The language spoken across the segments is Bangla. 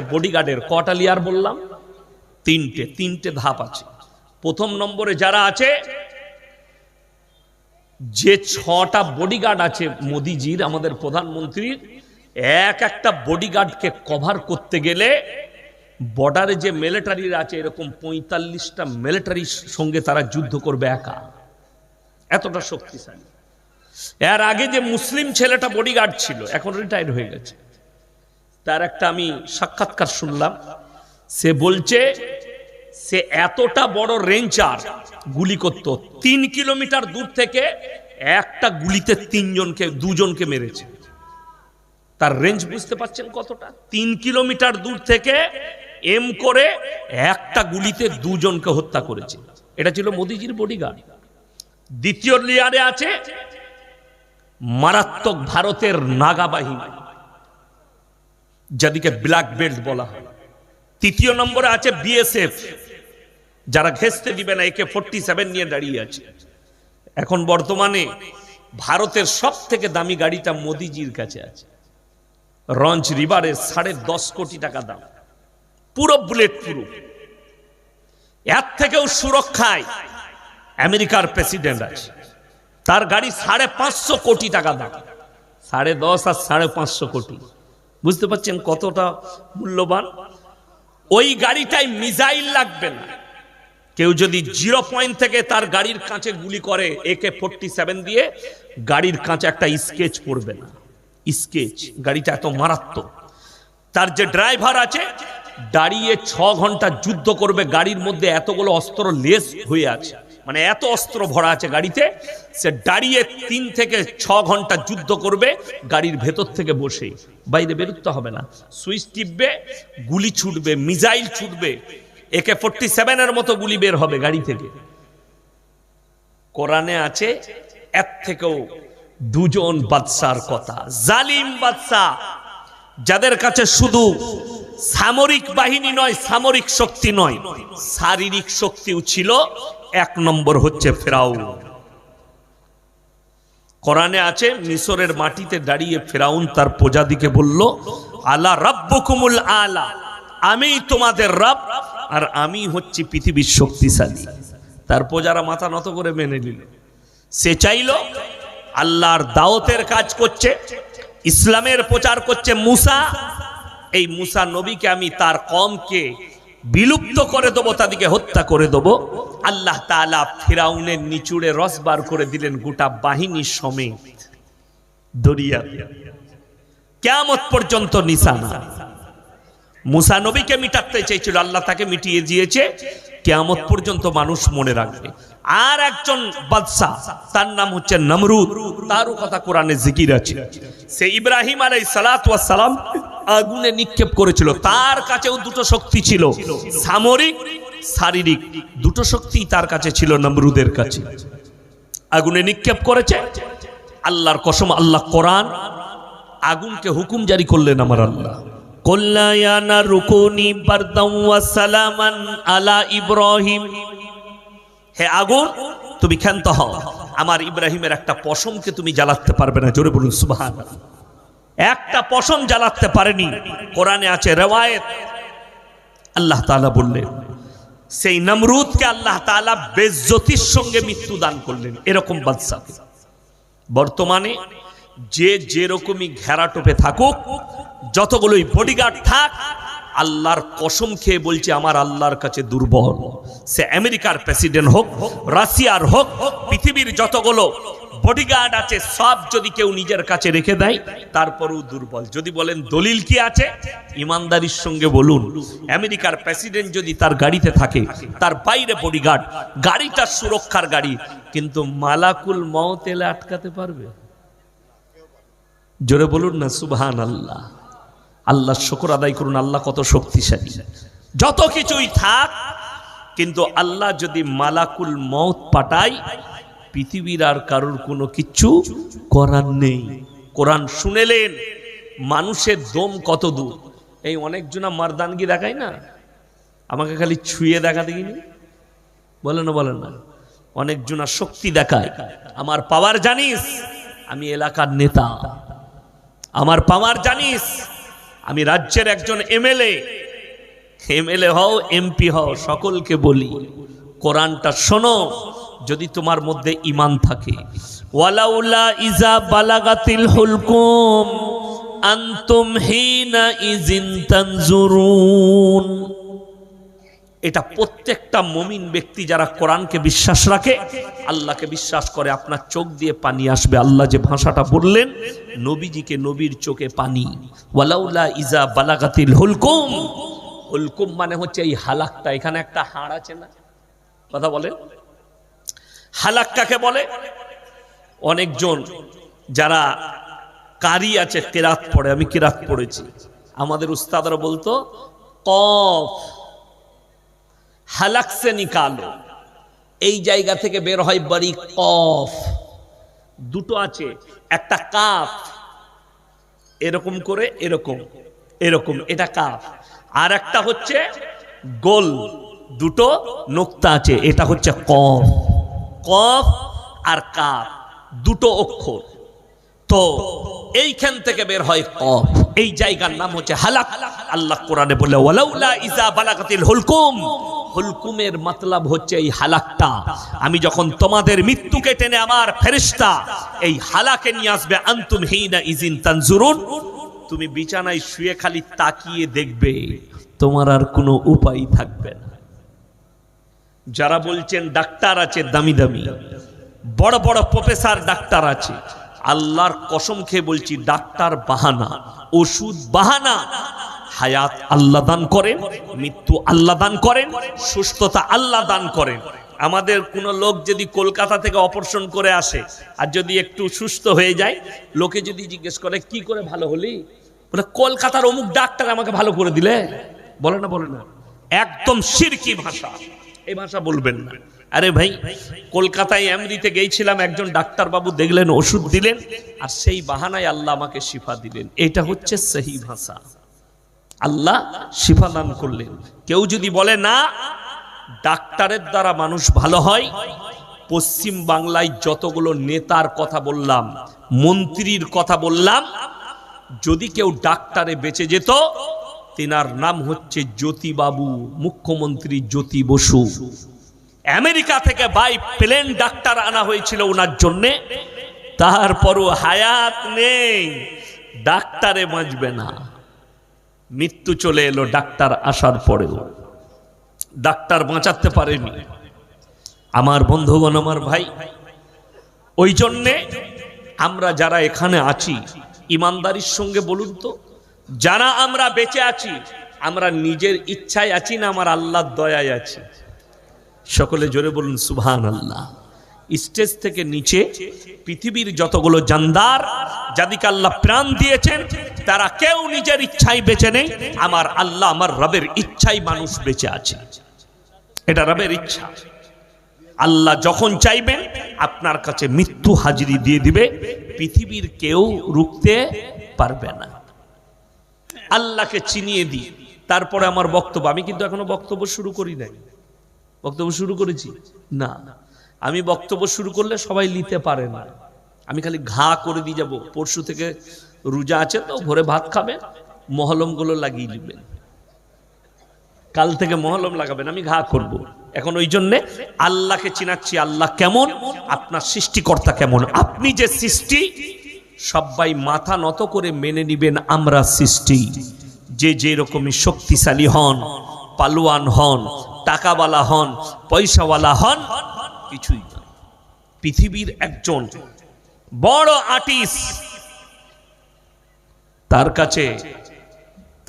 বডিগার্ডের কটা লেয়ার বললাম? তিনটে তিনটে ধাপ আছে। প্রথম নম্বরে যারা আছে, যে ছটা বডিগার্ড আছে, মোদিজির, আমাদের প্রধানমন্ত্রীর, এক একটা বডিগার্ডকে কভার করতে গেলে বর্ডারে যে মিলিটারির আছে, এরকম পঁয়তাল্লিশটা মিলিটারির সঙ্গে তারা যুদ্ধ করবে একা। এতটা শক্তিশালী। এর আগে যে মুসলিম ছেলেটা বডিগার্ড ছিল, এখন রিটায়ার হয়ে গেছে। তার একটা আমি সাক্ষাৎকার শুনলাম। সে বলছে, সে এতটা বড় রেঞ্জার গুলি করত, তিন কিলোমিটার দূর থেকে একটা গুলিতে তিনজনকে, দুজনকে মেরেছে। তার রেঞ্জ বুঝতে পারছেন কতটা? তিন কিলোমিটার দূর থেকে এম করে একটা গুলিতে দুজনকে হত্যা করেছে। এটা ছিল মোদিজির বডিগার্ড দ্বিতীয় লেয়ারে আছে, মারাত্মক ভারতের নাগা বাহিনী। যাদিকে ব্ল্যাক বেল্ট বলা হয়। তৃতীয় নম্বরে আছে বিএসএফ। যারা ঘেসতে দিবে না, একে ফোরটি সেভেন নিয়ে দাঁড়িয়ে আছে। এখন বর্তমানে ভারতের সব থেকে দামি গাড়িটা মোদিজির কাছে আছে। রঞ্চ রিভারের সাড়ে দশ কোটি টাকা দাম। পুরো বুলেট পুরো। এর থেকেও সুরক্ষায় আমেরিকার প্রেসিডেন্ট আছে। তার গাড়ি সাড়ে পাঁচশো কোটি টাকা দাম। সাড়ে দশ আর সাড়ে পাঁচশো কোটি। বুঝতে পারছেন কতটা মূল্যবান? ওই গাড়িটায় মিসাইল লাগবে না। কেউ যদি জিরো পয়েন্ট থেকে তার গাড়ির কাঁচে গুলি করে একে ফোরটি সেভেন দিয়ে, গাড়ির কাঁচে একটা স্কেচ পড়বে না। স্কেচ, গাড়িটা এত মারাত্মক। তার যে ড্রাইভার আছে, দাঁড়িয়ে ছ ঘণ্টা যুদ্ধ করবে, গাড়ির মধ্যে এতগুলো অস্ত্র লেস হয়ে আছে। মানে এত অস্ত্র ভরা আছে গাড়িতে, সে দাঁড়িয়ে তিন থেকে ছ ঘণ্টা যুদ্ধ করবে, গাড়ির ভেতর থেকে বসে। বাইরে বেরোতে হবে না। সুইচ টিপবে, গুলি ছুটবে মিজাইল ছুটবে একে ফোরটি সেভেনের মতো গুলি বের হবে গাড়ি থেকে। কোরআনে আছে এক থেকেও দুজন বাদশার কথা। জালিম বাদশাহ, যাদের কাছে শুধু সামরিক বাহিনী নয়, সামরিক শক্তি নয়, শারীরিক শক্তিও ছিল এক নম্বর হচ্ছে ফেরাউন। কোরআনে আছে মিশরের মাটিতে দাঁড়িয়ে ফেরাউন তার প্রজাদিকে বলল, আলা রাব্বুকুমুল আলা আমি তোমাদের রব, আর আমি হচ্ছি পৃথিবীর শক্তিশালী। তার প্রজারা মাথা নত করে মেনে নিল। সে চাইল, আল্লাহর দাওতের কাজ করছে, ইসলামের প্রচার করছে মুসা, এই মুসা নবীকে আমি তার কমকে বিলুপ্ত করে দেবো, তাদেরকে হত্যা করে দেবো। আল্লাহ তাআলা ফিরাউনের নিচুড়ে রস বার করে দিলেন গোটা বাহিনী সমেত। দরিয়া। কেমত পর্যন্ত নিশানা। মুসা নবীকে মিটাতে চেয়েছিল, আল্লাহ তাকে মিটিয়ে দিয়েছে। কেয়ামত পর্যন্ত মানুষ মনে রাখবে। আর একজন বাদশাহ, তার নাম হচ্ছে নমরুদ। তারও কথা কোরআনে জিকির আছে। সে ইব্রাহিম আলাই সালাম আগুনে নিক্ষেপ করেছিল। তার কাছেও দুটো শক্তি ছিল। সামরিক, শারীরিক। দুটো শক্তি তার কাছে ছিল নমরুদের কাছে। আগুনে নিক্ষেপ করেছে। আল্লাহর কসম, আল্লাহ কোরআন আগুনকে হুকুম জারি করলেন আমার আল্লাহ। আলা ইব্রাহিম। আগুন, তুমি হও। আমার ইব্রাহিমের একটা পশমকে তুমি জ্বালাতে পারবে না। জোরে বলুন সুবহান একটা পশম জ্বালাতে পারেনি। কোরআনে আছে রেওয়ায়ত। আল্লাহ তাআলা বললেন, সেই নমরুদকে আল্লাহ তাআলা বেজ্জতির সঙ্গে মৃত্যু দান করলেন। এরকম বাদশাকে বর্তমানে যে যেরকমই ঘেরা টোপে থাকুক, যতগুলোই বডিগার্ড থাক, আল্লাহর কসম খেয়ে বলছে, আমার আল্লাহর কাছে দুর্বল। সে আমেরিকার প্রেসিডেন্ট হোক, রাশিয়ার হোক, পৃথিবীর যতগুলো বডিগার্ড আছে, সব যদি কেউ নিজের কাছে রেখে দেয়, তারপরেও দুর্বল। যদি বলেন দলিল কি আছে, ইমানদারির সঙ্গে বলুন। আমেরিকার প্রেসিডেন্ট যদি তার গাড়িতে থাকে, তার বাইরে বডিগার্ড গাড়িটা সুরক্ষার গাড়ি, কিন্তু মালাকুল মত এলে আটকাতে পারবে? জোরে বলুন না সুবহান আল্লাহ আল্লাহ শুকর আদায় করুন, আল্লাহ কত শক্তিশালী। যত কিছুই থাক, কিন্তু আল্লাহ যদি মালাকুল মত পাঠায় পৃথিবীর আর কারোর কোনো কিচ্ছু করার নেই। কোরআন শুনেলেন, মানুষের দম কত দূর? এই অনেকজনা মারদানগি দেখায় না? আমাকে খালি ছুঁয়ে দেখা দেখিনি বলে না বলেন না। অনেকজনা শক্তি দেখায়, আমার পাওয়ার জানিস, আমি এলাকার নেতা। আমার পাওয়ার জানিস, আমি রাজ্যের একজন এমএলএ। এমএলএ হও, এমপি হও, সকলকে বলি, কোরআনটা শোনো যদি তোমার মধ্যে ইমান থাকে। ওয়ালাউলা ইজা বালাগাতিল হুলকুম, আনতুম হিনা ইজিন তানজুরুন। এটা প্রত্যেকটা মমিন ব্যক্তি যারা কোরআনকে বিশ্বাস রাখে, আল্লাহকে বিশ্বাস করে, আপনার চোখ দিয়ে পানি আসবে। আল্লাহ যে ভাষাটা বললেন, নবীজিকে নবীর চোখে পানি। ওয়ালাউলা ইজা বালাগাতিল হুলকুম হুলকুম মানে হচ্ছে এই হালাকটা। এখানে একটা হাড় আছে না? কথা বলেন। হালাক কাকে বলে? অনেকজন যারা কারি আছে, কেরাত পড়ে, আমি কেরাত পড়েছি। আমাদের উস্তাদরা বলতো, কফ, হালাক সে নিকালো। এই জায়গা থেকে বের হয় বাড়ি কফ। দুটো আছে, একটা কাফ। এরকম করে, এরকম এরকম, এটা কাফ। আর একটা হচ্ছে গোল। দুটো নোক্তা আছে, এটা হচ্ছে কফ। কফ আর কাফ দুটো অক্ষর। তো এইখান থেকে বের হয় কফ। এই জায়গার নাম হচ্ছে হালাক। আল্লাহ কোরআনে বলে, ওয়ালাউলা ইজা বালাকাতিল হুলকুম। হুলকুমের মতলব হচ্ছে এই হালাকটা। আমি যখন তোমাদের মৃত্যুকে টেনে আমার ফেরেশতা, এই হালাকে নিয়ে আসবে, আন্তুম হিনা ইজিন তানজুরুন। তুমি বিছানায় শুয়ে খালি তাকিয়ে দেখবে, তোমার আর কোনো উপায় থাকবে না। যারা বলছেন ডাক্তার আছে, দামি দামি। বড় বড় প্রফেসর ডাক্তার আছে। আল্লাহর কসম খেয়ে বলছি, ডাক্তার বাহানা, ওষুধ বাহানা। হায়াত আল্লাহ দান করেন, মৃত্যু আল্লাহ দান করেন, সুস্থতা আল্লাহ দান করেন। আমাদের কোনো লোক যদি কলকাতা থেকে অপারেশন করে আসে আর যদি একটু সুস্থ হয়ে যায়, লোকে যদি জিজ্ঞেস করে, কি করে ভালো হলি? বলে, কলকাতার অমুক ডাক্তার আমাকে ভালো করে দিলে। বলে না বলে না। একদম সিরকি ভাষা। এই ভাষা বলবেন না। আরে ভাই, কলকাতায় এমরিতে গিয়েছিলাম একজন ডাক্তার বাবু দেখলেন, ওষুধ দিলেন, আর সেই বাহানায় আল্লাহ আমাকে শিফা দিলেন। এটা হচ্ছে সেই ভাষা। আল্লাহ শিফা দান করলেন। কেউ যদি বলে, না, ডাক্তারের দ্বারা মানুষ ভালো হয়, পশ্চিম বাংলায় যতগুলো নেতার কথা বললাম, মন্ত্রীর কথা বললাম, যদি কেউ ডাক্তারে বেঁচে যেত তেনার নাম হচ্ছে জ্যোতিবাবু, মুখ্যমন্ত্রী জ্যোতি বসু। আমেরিকা থেকে বাই প্লেন ডাক্তার আনা হয়েছিল ওনার জন্যে। তারপরও হায়াত নেই, ডাক্তারে বাঁচবে না। মৃত্যু চলে এলো ডাক্তার আসার পরেও। ডাক্তার বাঁচাতে পারেনি। আমার বন্ধুগণ, আমার ভাই, ওই জন্যে আমরা যারা এখানে আছি, ইমানদারির সঙ্গে বলুন তো যারা আমরা বেঁচে আছি, আমরা নিজের ইচ্ছায় আছি না, আমার আল্লাহর দয়ায় আছি। সকলে জোরে বলুন সুবহান আল্লাহ স্টেজ থেকে নিচে পৃথিবীর যতগুলো জানদার, যাদিকে আল্লাহ প্রাণ দিয়েছেন, তারা কেউ নিজের ইচ্ছায় বেঁচে নেই, আমার আল্লাহ আমার রবের ইচ্ছাই মানুষ বেঁচে আছে। এটা রবের ইচ্ছা। আল্লাহ যখন চাইবেন, আপনার কাছে মৃত্যু হাজিরি দিয়ে দিবে, পৃথিবীর কেউ রুখতে পারবে না। আল্লাহকে চিনিয়ে দিই। তারপরে আমার বক্তব্য। আমি কিন্তু এখনও বক্তব্য শুরু করি নাই। বক্তব্য শুরু করেছি? না। আমি বক্তব্য শুরু করলে সবাই নিতে পারে না। আমি খালি ঘা করে দিয়ে যাব। পরশু থেকে রোজা আছে তো, ভোরে ভাত খাবেন মহলমগুলো লাগিয়ে নেবেন কাল থেকে মহলম লাগাবেন, আমি ঘা করব। এখন ওই জন্যে আল্লাহকে চিনাচ্ছি। আল্লাহ কেমন? আপনার সৃষ্টিকর্তা কেমন? আপনি যে সৃষ্টি সবাই মাথা নত করে মেনে নিবেন আমরা সৃষ্টি। যে যে রকমই শক্তিশালী হন, পালোয়ান হন, টাকাওয়ালা হন, পয়সাওয়ালা হন, কিছুই পৃথিবীর একজন বড় আর্টিস্ট তার কাছে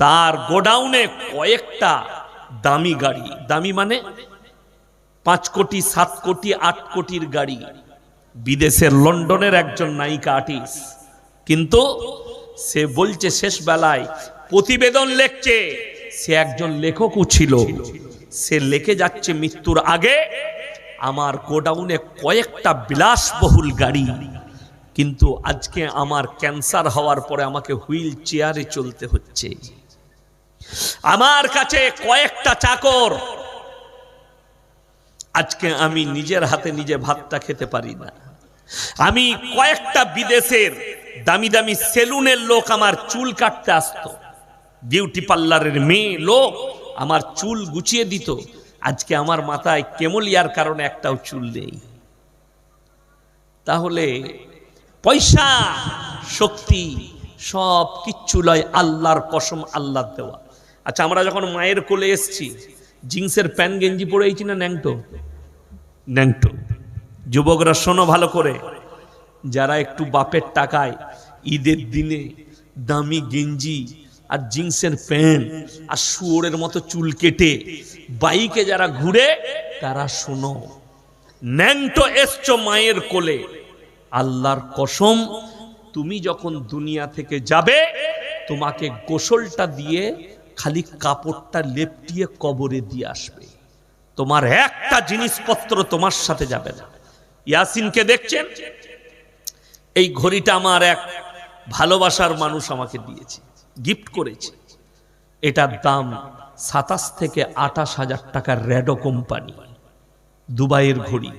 তার গোডাউনে কয়েকটা দামি গাড়ি। দামি মানে পাঁচ কোটি, সাত কোটি, আট কোটির গাড়ি। বিদেশের লন্ডনের একজন নায়িকা আর্টিস্ট। কিন্তু সে বলছে শেষ বেলায়, প্রতিবেদন লেখছে, সে একজন লেখকও ছিল। সে লেখে যাচ্ছে মৃত্যুর আগে, আমার গোডাউনে কয়েকটা বিলাসবহুল গাড়ি। কিন্তু আজকে আমার ক্যান্সার হওয়ার পরে আমাকে হুইল চেয়ারে চলতে হচ্ছে। আমার কাছে কয়েকটা চাকর। আজকে আমি নিজের হাতে নিজে ভাতটা খেতে পারি না। আমি কয়েকটা বিদেশের দামি দামি সেলুনের লোক আমার চুল কাটতে আসতো। বিউটি পার্লারের মেয়ে লোক আমার চুল গুছিয়ে দিত। আজকে আমার মাথায় কেমলিয়ার কারণে একটাও চুল নেই। তাহলে পয়সা, শক্তি সব কিচ্ছু লয় আল্লাহর কসম আল্লাহ দেওয়া। আচ্ছা আমরা যখন মায়ের কোলে এসছি, জিন্সের প্যান্ট গেঞ্জি পরেছি না ন্যাংটো? ন্যাংটো। যুবকরা শোনো ভালো করে। যারা একটু বাপের টাকায় ঈদের দিনে দামি গেঞ্জি আর জিন্সের প্যান্ট আর শুয়োরের মতো চুল কেটে বাইকে যারা ঘুরে, তারা শোনো, ন্যাংটো এসছো মায়ের কোলে। আল্লাহর কসম, তুমি যখন দুনিয়া থেকে যাবে, তোমাকে গোসলটা দিয়ে খালি কাপড়টা লেপটিয়ে কবরে দিয়ে আসবে। তোমার একটা জিনিসপত্র তোমার সাথে যাবে না। ইয়াসিনকে দেখছেন? এই ঘড়িটা আমার এক ভালোবাসার মানুষ আমাকে দিয়েছে গিফট করেছে। এটার দাম সাতাশ থেকে আঠাশ হাজার টাকার র্যাডো কোম্পানি, দুবাইয়ের ঘড়ি।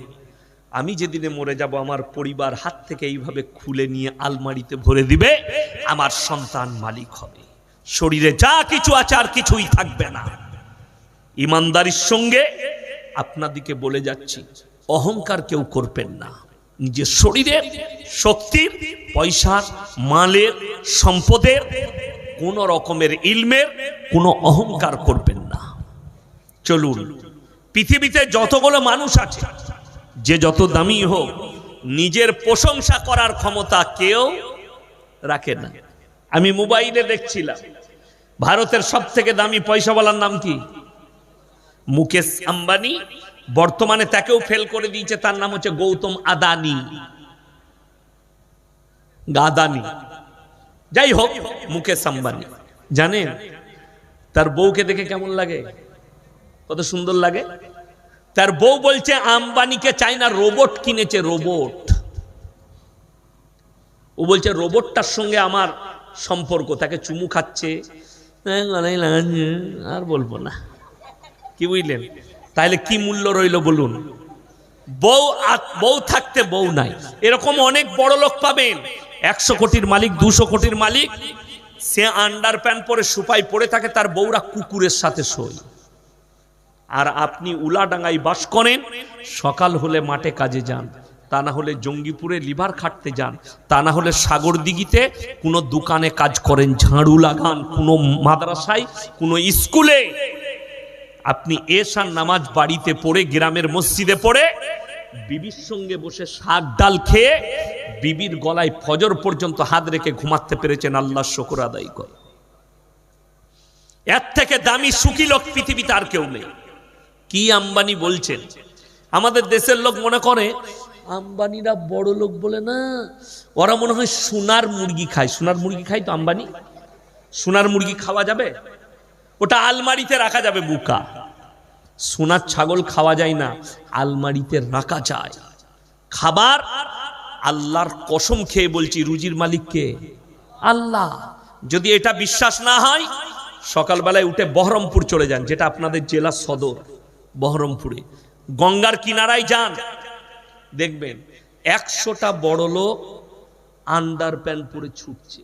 আমি যেদিনে মরে যাব, আমার পরিবার হাত থেকে এইভাবে খুলে নিয়ে আলমারিতে ভরে দিবে, আমার সন্তান মালিক হবে। শরীরে যা কিছু আছে আর কিছুই থাকবে না। ইমানদারির সঙ্গে আপনাদিকে বলে যাচ্ছি, অহংকার কেউ করবেন না। নিজের শরীরের শক্তির, পয়সার, মালের, সম্পদের কোন রকমের ইলমের কোনো অহংকার করবেন না। চলুন, পৃথিবীতে যতগুলো মানুষ আছে, যে যত দামি হোক, নিজের প্রশংসা করার ক্ষমতা কেউ রাখে না। আমি মোবাইলে দেখছিলাম, ভারতের সব থেকে দামি পয়সাওয়ালার নাম কি? মুকেশ আম্বানি বর্তমানে তাকেও ফেল করে দিয়েছে তার নাম হচ্ছে গৌতম আদানি। গাদানি। যাই হোক মুকেশ আম্বানি। জানেন তার বউকে দেখে কেমন লাগে? কত সুন্দর লাগে। তার বউ বলছে আম্বানিকে চাই না রোবট কিনেছে রোবট ও বলছে রোবটটার সঙ্গে আমার সম্পর্ক। তাকে চুমু খাচ্ছে। হ্যাঁ, আর বলব না। কি বুঝলেন? তাহলে কি মূল্য রইল বলুন? বউ বউ থাকতে বউ নাই। এরকম অনেক বড় লোক পাবেন। একশো কোটির মালিক, দুশো কোটির মালিক, সে আন্ডার প্যান্ট পরে সুপাই পরে থাকে, তার বউরা কুকুরের সাথে শোয়। আর আপনি উলাডাঙ্গায় বাস করেন, সকাল হলে মাঠে কাজে যান, তা না হলে জঙ্গিপুরে লিভার খাটতে যান, তা না হলে সাগর দিঘিতে কোনো দোকানে কাজ করেন, ঝাড়ু লাগান, কোনো মাদ্রাসায়, কোনো স্কুলে। আপনি এসার নামাজ বাড়িতে পড়ে গ্রামের মসজিদে পড়ে, বিবির সঙ্গে বসে শাক ডাল খেয়ে, বিবির গলায় ফজর পর্যন্ত হাত রেখে ঘুমাতে পেরেছেন আল্লাহ শকর আদায় করে। এর থেকে দামি সুখী লোক পৃথিবীতে আর কেউ নেই। কি আম্বানি বলছেন? আমাদের দেশের লোক মনে করে, আম্বানিরা বড় লোক বলে না, ওরা মনে হয় সোনার মুরগি খায়। সোনার মুরগি খায় তো আম্বানি? সোনার মুরগি খাওয়া যাবে? ওটা আলমারিতে রাখা যাবে বুকা। সোনার ছাগল খাওয়া যায় না, আলমারিতে রাখা যায়। খাবার আল্লাহর কসম খেয়ে বলছি, রুজির মালিককে। আল্লাহ, যদি এটা বিশ্বাস না হয়, সকালবেলায় উঠে বহরমপুর চলে যান, যেটা আপনাদের জেলা সদর, বহরমপুরে। গঙ্গার কিনারায় যান। দেখবেন, একশোটা বড় লোক আন্ডার প্যান্ট পরে ছুটছে।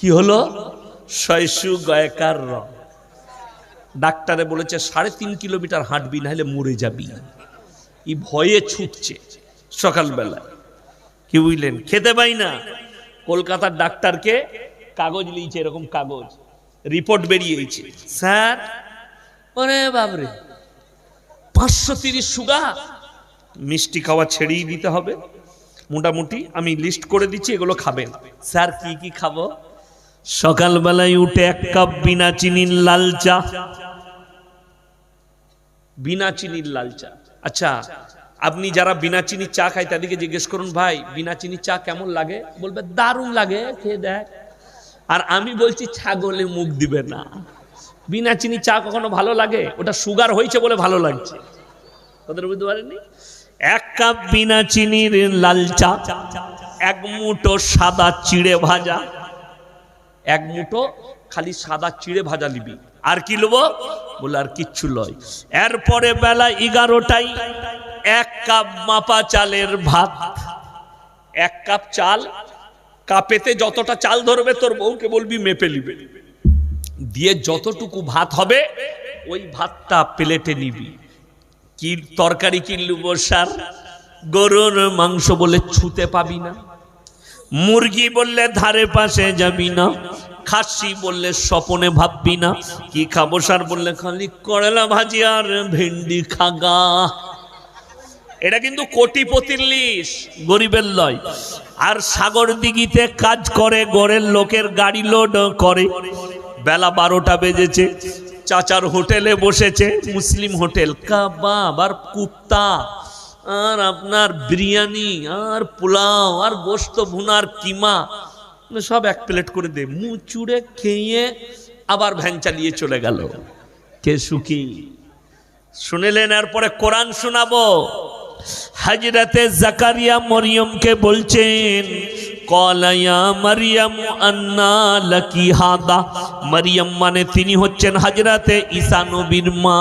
কি হলো? শৈশু গয়কার রং। ডাক্তারে বলেছে, সাড়ে তিন কিলোমিটার হাঁটবি, নাহলে মরে যাবি। ই ভয়ে ছুটছে সকালবেলা। কি বুঝলেন? খেতে পাই না। কলকাতার ডাক্তারকে কাগজ লিয়েছে এরকম কাগজ। রিপোর্ট বেরিয়েছে। স্যার, ওরে বাবরে পাঁচশো তিরিশ সুগার? মিষ্টি খাওয়া ছেড়েই দিতে হবে। মোটামুটি আমি লিস্ট করে দিচ্ছি, এগুলো খাবেন। স্যার, কি কি খাব? সকালবেলায় উঠে এক কাপ বিনা চিনির লাল চা। বিনা চিনির লাল চা। আচ্ছা আপনি যারা বিনা চিনির চা খায় তাদেরকে জিজ্ঞেস করুন, ভাই, বিনা চিনির চা কেমন লাগে? বলবে, দারুণ লাগে, খেয়ে দেখ। আর আমি বলছি, ছাগলে মুখ দিবে না। বিনা চিনি চা কখনো ভালো লাগে? ওটা সুগার হয়েছে বলে ভালো লাগছে। ওদের বুঝতে পারেননি? এক কাপ বিনা চিনির লাল চা, এক মুঠো সাদা চিড়ে ভাজা। এক মুঠো খালি সাদা চিড়ে ভাজা নিবি। আর কি লবো? বলে, আর কিচ্ছু লয়। এরপরে বেলা এগারোটাই এক কাপ মাপা চালের ভাত, এক কাপ চাল। কাপেতে যতটা চাল ধরবে, তোর বউকে বলবি, মেপে নিবে। দিয়ে যতটুকু ভাত হবে, ওই ভাতটা প্লেটে নিবি। কি তরকারি কিনলু বসার? গরুর মাংস বলে ছুতে পাবি না। মুরগি বললে ধারে পাশে যাবি না, খাসি বললে স্বপনে ভাববি না, কি খাব সার বললে খালি করলা ভাজি আর ভেন্ডি খাগা। এটা কিন্তু কোটিপতির লিস গরিবের লয়। আর সাগর দিঘিতে কাজ করে, গড়ের লোকের গাড়ি লোড করে। বেলা বারোটা বেজেছে, চাচার হোটেলে বসেছে, মুসলিম হোটেল, কাবাব আর কুপ্তা। আর আপনার বিরিয়ানি, আর পোলাও, আর গোস্ত ভুনার কিমা সব এক প্লেট করে দে। মুচুড়ে খেয়ে আবার ভ্যান চালিয়ে চলে গেল। কে সুখী? শুনেলেন, এরপরে কোরআন শোনাবো। হাজিরাতে জাকারিয়া মরিয়মকে বলছেন মানে তিনি হচ্ছেন হাজরাতে ঈসা নবীর মা।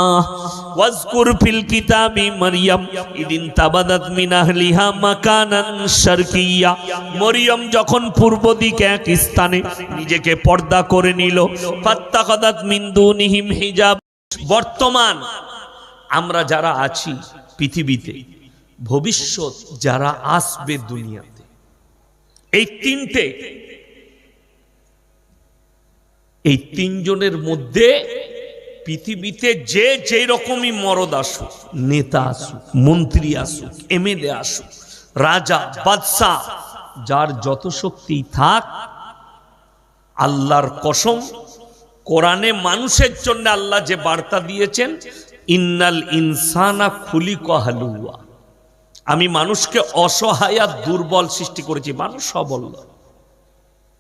ফিল কিতাবি ইদিন মরিয়ম যখন পূর্ব দিকে এক স্থানে নিজেকে পর্দা করে নিল। হিজাব বর্তমান আমরা যারা আছি পৃথিবীতে, ভবিষ্যৎ যারা আসবে দুনিয়াতে এই তিনটে, এই তিনজনের মধ্যে পৃথিবীতে যে যে রকমই মরদ আসুক, নেতা আসুক, মন্ত্রী আসুক, এমএলএ আসুক, রাজা, বাদশাহ, যার যত শক্তি থাক, আল্লাহর কসম, কোরআনে মানুষের জন্য আল্লাহ যে বার্তা দিয়েছেন, ইন্নাল ইনসানা খুলি কহালুয়া আমি মানুষকে অসহায় আর দুর্বল সৃষ্টি করেছি। মানুষ সবল।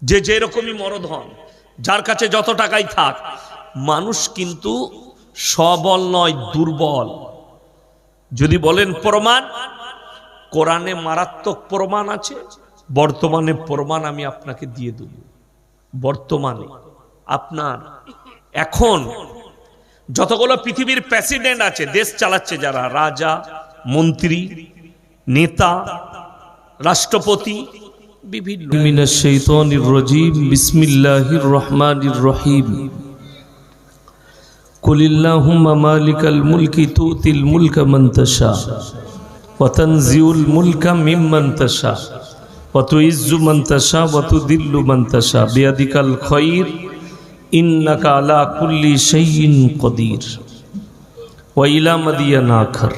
যে যেরকমই মরদ হন, যার কাছে যত টাকাই থাক, মানুষ কিন্তু সবল নয়, দুর্বল। যদি বলেন প্রমাণ, কোরআনে মারাত্মক প্রমাণ আছে, বর্তমানে প্রমাণ আমি আপনাকে দিয়ে দেব। বর্তমানে, আপনার, এখন, যতগুলো পৃথিবীর প্রেসিডেন্ট আছে, দেশ চালাচ্ছে যারা, রাজা, মন্ত্রী নেতা রাষ্ট্রপতি বিভিন্ন من الشيطان الرجيم بسم الله الرحمن الرحيم قل اللهم مالك الملك تؤتي الملك من تشاء وتنزع الملك ممن تشاء وتعز من تشاء وتذل من تشاء بيدك الخير إنك على كل شيء قدير وإلى مدين آخر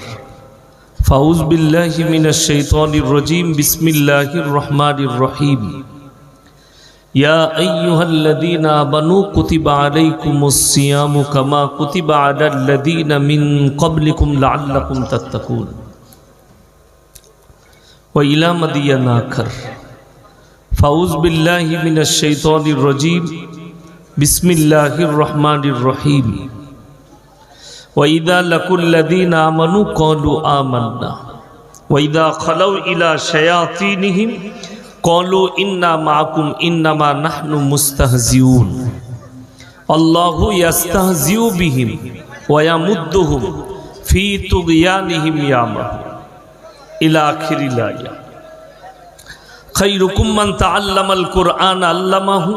فأعوذ بالله من الشيطان الرجيم بسم الله الرحمن الرحيم يا أيها الذين آمنوا كتب عليكم الصيام كما كتب على الذين من قبلكم لعلكم تتقون وإلى مدين آخر فأعوذ بالله من الشيطان الرجيم بسم ওয়াইদা লাকুল্লাদিন আমানু কলু আমান্না। ওয়াইদা খালাউ ইলা শায়াতিনহিম কলু ইন্না মাকুম ইন্নামা নাহনু মুস্তাহজিউন। আল্লাহু ইয়াস্তাহজিউ বিহিম ওয়ামুদ্দুহুম ফি তুগিয়ানিহিম ইয়ামা। ইলা আখির ইলাইয়া খৈরুকুম মান তাআল্লামাল কুরআন আল্লামাহু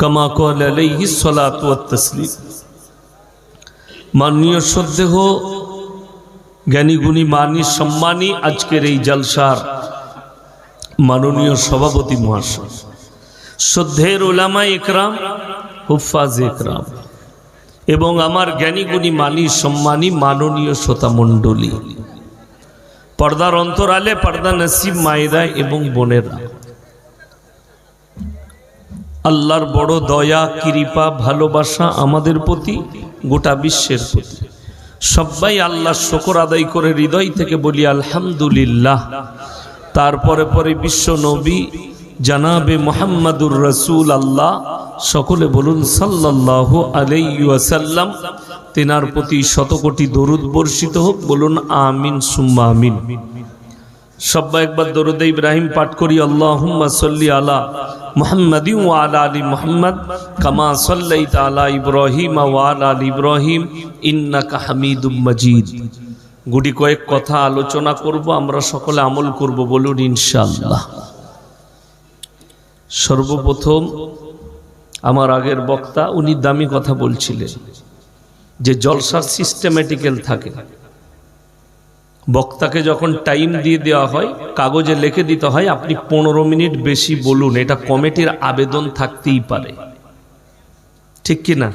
কামা ক্বালা আলাইহিস সালাতু ওয়াত তাসলিম। মাননীয় শ্রদ্ধেহ, জ্ঞানীগুণী, মানি সম্মানী আজকের এই জলসার মাননীয় সভাপতি মহাশয়। শ্রদ্ধের ওলামা একরাম হুফাজ একরাম এবং আমার জ্ঞানীগুণী, মানি সম্মানী মাননীয় শ্রোতা মণ্ডলী। পর্দার অন্তরালে পর্দা নসিব মায়েরা এবং বোনেরা। আল্লাহর বড় দয়া, কৃপা, ভালোবাসা আমাদের প্রতি, গোটা বিশ্বের প্রতি। সবাই আল্লাহ শকর আদায় করে হৃদয় থেকে বলি, আলহামদুলিল্লাহ। তারপরে পরে বিশ্ব নবী, জানাবে মোহাম্মদুর রসুল আল্লাহ সকলে বলুন সাল্লাহ আলাইসাল্লাম তেনার প্রতি শতকোটি দরুদ বর্ষিত হোক, বলুন, আমিন, সুম্মা আমিন। সব্বা একবার দরুদ ইব্রাহিম পাঠ করি, আল্লাহুম্মা সাল্লি আলা মুহাম্মাদি ওয়া আলা আলি মুহাম্মদ, কামা সাল্লাইতা আলা ইব্রাহিম ওয়া আলা আলি ইব্রাহিম, ইন্নাকা হামিদুম মাজিদ। গুটি কয়েক কথা আলোচনা করব, আমরা সকলে আমল করব বলুন ইনশাআল্লাহ। সর্বপ্রথম, আমার আগের বক্তা, উনি দামি কথা বলছিলেন, যে জলসার সিস্টেম্যাটিক্যাল থাকে। বক্তাকে যখন টাইম দিয়ে দেওয়া হয়, কাগজে লিখে দিতে হয়, আপনি পনেরো মিনিট বেশি বলুন, এটা কমিটির আবেদন থাকতেই পারে। ঠিক কি না?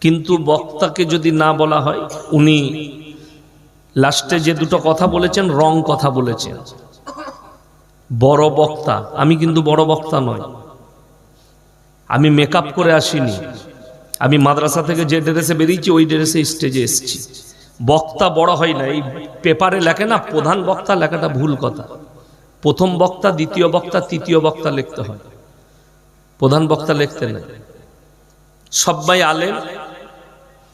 কিন্তু বক্তাকে যদি না বলা হয়, উনি লাস্টে যে দুটো কথা বলেছেন, রং কথা বলেছেন। বড় বক্তা, আমি কিন্তু বড় বক্তা নয় আমি মেকআপ করে আসিনি। আমি মাদ্রাসা থেকে যে ড্রেসে বেরিয়েছি, ওই ড্রেসে স্টেজে এসেছি। বক্তা বড় হয় না, এই পেপারে লেখে না, প্রধান বক্তা লেখাটা ভুল কথা। প্রথম বক্তা, দ্বিতীয় বক্তা, তৃতীয় বক্তা লিখতে হয়। প্রধান বক্তা লিখতে নেই। সবাই আলেম,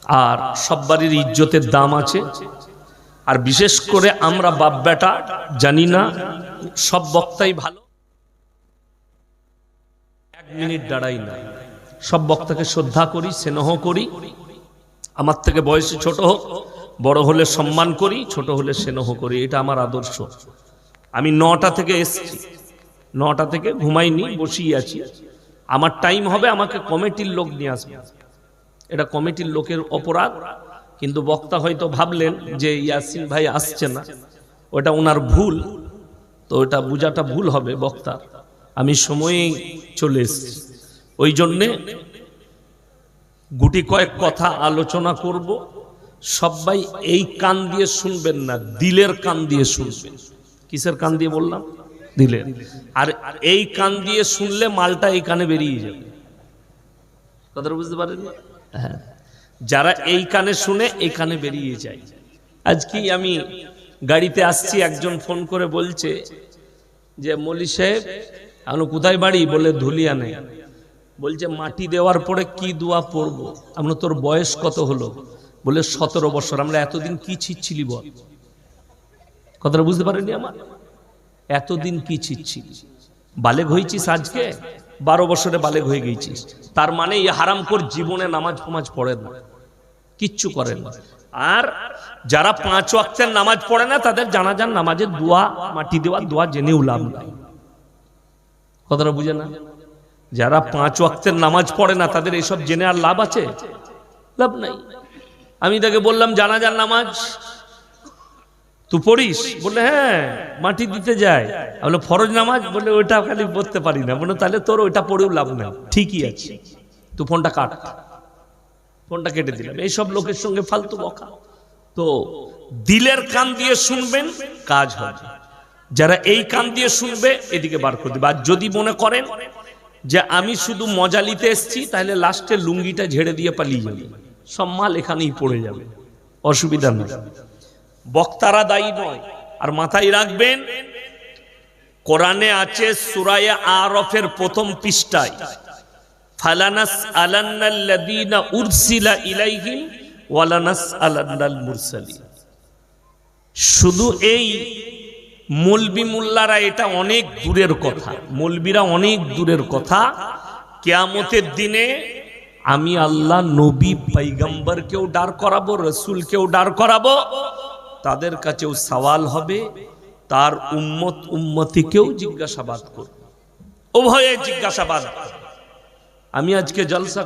আর সব্বারই ইজ্জতের দাম আছে। আর বিশেষ করে আমরা বাপ বেটা জানি না, সব বক্তাই ভালো। এক মিনিট দাঁড়াই না। সব বক্তাকে শ্রদ্ধা করি, স্নেহ করি। আমার থেকে বয়সে ছোট হোক বড় হলে সম্মান করি, ছোট হলে স্নেহ করি, এটা আমার আদর্শ। আমি নটা থেকে এসছি। নটা থেকে ঘুমাইনি বসিয়ে আছি। আমার টাইম হবে, আমাকে কমিটির লোক নিয়ে আসবে। এটা কমিটির লোকের অপরাধ, কিন্তু বক্তা হয়তো ভাবলেন যে ইয়াসিন ভাই আসছে না। ওটা ওনার ভুল, তো ওটা বোঝাটা ভুল হবে বক্তার আমি সময়েই চলে এসেছি। ওই জন্যে গুটি কয়েক কথা আলোচনা করব। সবাই এই কান দিয়ে শুনবেন না দিলের কান দিয়ে শুনবেন। কিসের কান দিয়ে বললাম? দিলের। আর এই কান দিয়ে শুনলে মালটা এই কানে বেরিয়ে যাবে। কথাটা বুঝতে পারেন হ্যাঁ। যারা এই কানে শুনে এই কানে বেরিয়ে যায়। আজকেই আমি গাড়িতে আসছি একজন ফোন করে বলছে যে মলি সাহেব আমি কোথায় বাড়ি? বলে ধুলিয়া নেই। বলছে মাটি দেওয়ার পরে কি দোয়া পড়ব? আমরা তোর বয়স কত হলো? বলে, সতেরো বছর আমরা এতদিন কি ছিচ্ছিলি বল? কথাটা বুঝতে পারেনি আমার? এতদিন কি ছিচ্ছিলি বালেগ হয়েছিস আজকে? বারো বছরে বালেগ হয়ে গেছিস। তার মানে এই হারামকর জীবনে নামাজ ফামাজ পড়ে না। কিচ্ছু করে না। আর যারা পাঁচ ওয়াক্তের নামাজ পড়ে না, তাদের জানাজান নামাজের দোয়া, মাটি দেওয়া দোয়া জেনেও লাভ নাই। কথাটা বুঝে না? যারা পাঁচ ওয়াক্তের নামাজ পড়ে না, তাদের এইসব জেনে আর লাভ আছে? লাভ নাই। আমি তাকে বললাম জানাজার নামাজ? তুই পড়িস? বললে হ্যাঁ মাটি দিতে যায়। আমি বললাম, ফরজ নামাজ? বললে ওইটা খালি পড়তে পারি না। বলে তাহলে তোর ওইটা পড়েও লাভ নাই। ঠিকই আছে। তুই ফোনটা কাট। ফোনটা কেটে দিলাম। এইসব লোকের সঙ্গে ফালতু বকা। তো দিলের কান দিয়ে শুনবেন কাজ হবে। যারা এই কান দিয়ে শুনবে এদিকে বার করে দেবে। আর যদি মনে করেন যে আমি শুধু মজা নিতে এসছি তাহলে লাস্টে লুঙ্গিটা ঝেড়ে দিয়ে পালিয়ে যাবে। সব মাল এখানেই পড়ে যাবে। অসুবিধা নেই বক্তারা দায়ী নয়। আর মাথায় রাখবেন, কোরআনে আছে সুরায়ে আরফের প্রথম পৃষ্ঠায়, ফালানাস আলান্নাল্লাযীনা উরসিলা ইলাইহিম ওয়ালানাস আলান্নাল মুরসালিন। শুধু এই মলবি মোল্লারা এটা অনেক দূরের কথা। মলবিরা অনেক দূরের কথা। কেয়ামতের দিনে আমি আল্লাহ নবী পাইগাম্বরকেও ডার করাবো, রসুলকেও ডার করাবো। তাদের কাছেও সওয়াল হবে, তার উম্মত উম্মতিকেও জিজ্ঞাসাবাদ করবে। উভয়ে জিজ্ঞাসাবাদ। আমি আজকে জলসা